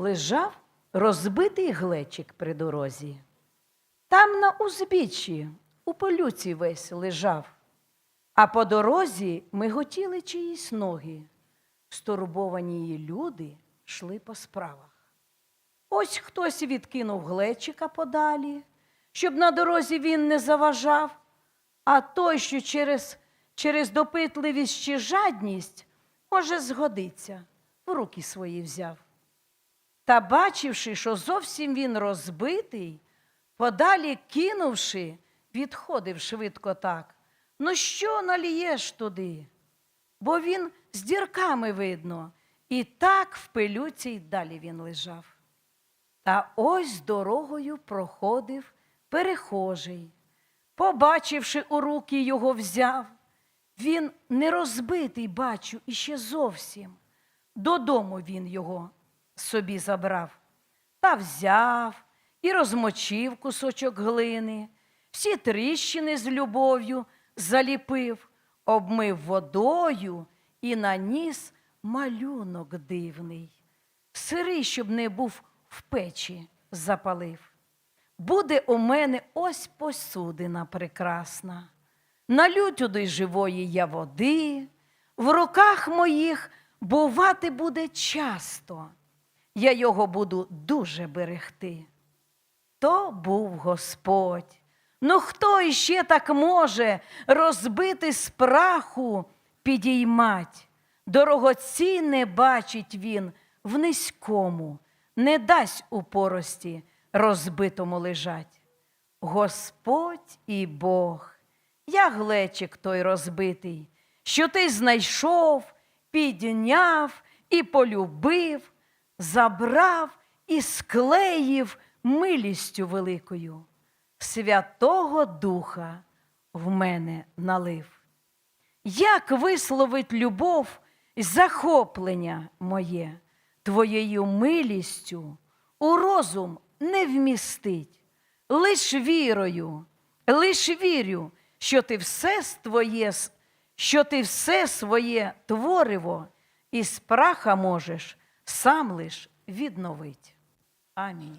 лежав розбитий глечик при дорозі. Там на узбіччі у полюці весь лежав, а по дорозі миготіли чиїсь ноги. Стурбовані її люди йшли по справах. Ось хтось відкинув глечика подалі, щоб на дорозі він не заважав, а той, що через, через допитливість чи жадність, може, згодиться, в руки свої взяв. Та бачивши, що зовсім він розбитий, подалі кинувши, відходив швидко так. Ну що налієш туди? Бо він з дірками видно, і так в пилюці й далі він лежав. Та ось дорогою проходив перехожий. Побачивши у руки його взяв, він не розбитий, бачу, іще зовсім. Додому він його собі забрав. Та взяв і розмочив кусочок глини, всі тріщини з любов'ю заліпив, обмив водою і наніс малюнок дивний. Сирий, щоб не був в печі, запалив. Буде у мене ось посудина прекрасна. Налю туди живої я води, в руках моїх бувати буде часто. Я його буду дуже берегти. То був Господь. Ну хто іще так може розбити з праху підіймать? Дорогоцінне бачить він в низькому, не дасть у порості розбитому лежать. Господь і Бог, я глечик той розбитий, що ти знайшов, підняв і полюбив, забрав і склеїв милістю великою. Святого Духа в мене налив. Як висловить любов й захоплення моє твоєю милістю у розум не вмістить, лиш вірою, лиш вірю, що ти все твоє, що ти все своє твориво із праха можеш сам лиш відновить. Амінь.